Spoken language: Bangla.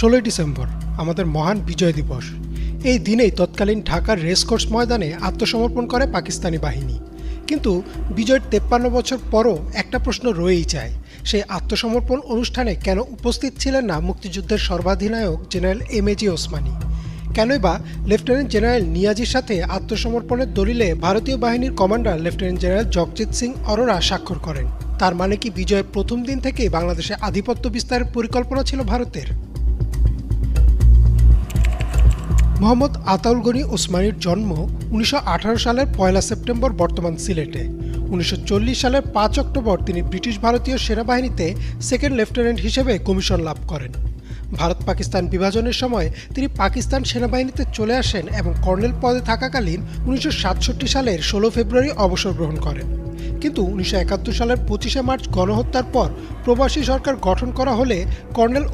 ষোলোই ডিসেম্বর, আমাদের মহান বিজয় দিবস। এই দিনেই তৎকালীন ঢাকার রেসকোর্স ময়দানে আত্মসমর্পণ করে পাকিস্তানি বাহিনী। কিন্তু বিজয়ের তেপ্পান্ন বছর পরও একটা প্রশ্ন রয়েই যায়, সেই আত্মসমর্পণ অনুষ্ঠানে কেন উপস্থিত ছিলেন না মুক্তিযুদ্ধের সর্বাধিনায়ক general M A G Osmani? কেনই বা লেফটেন্যান্ট জেনারেল নিয়াজির সাথে আত্মসমর্পণের দলিলে ভারতীয় বাহিনীর commander lieutenant general Jagjit Singh Aurora স্বাক্ষর করেন। তার মানে কি বিজয়ের প্রথম দিন থেকেই বাংলাদেশে আধিপত্য বিস্তারের পরিকল্পনা ছিল ভারতের? মোহাম্মদ আতাউল গনি ওসমানীর জন্ম উনিশশো সালের পয়লা সেপ্টেম্বর বর্তমান সিলেটে। উনিশশো সালের পাঁচ অক্টোবর তিনি ব্রিটিশ ভারতীয় সেনাবাহিনীতে সেকেন্ড লেফটেন্যান্ট হিসেবে কমিশন লাভ করেন। ভারত পাকিস্তান বিভাজনের সময় তিনি পাকিস্তান সেনাবাহিনীতে চলে আসেন এবং কর্নেল পদে থাকাকালীন উনিশশো সাতষট্টি সালের ষোলো ফেব্রুয়ারি অবসর গ্রহণ করেন। কিন্তু উনিশশো একাত্তর সালের পঁচিশে মার্চ গণহত্যার পর প্রবাসী সরকার গঠন করা হলে কর্নেল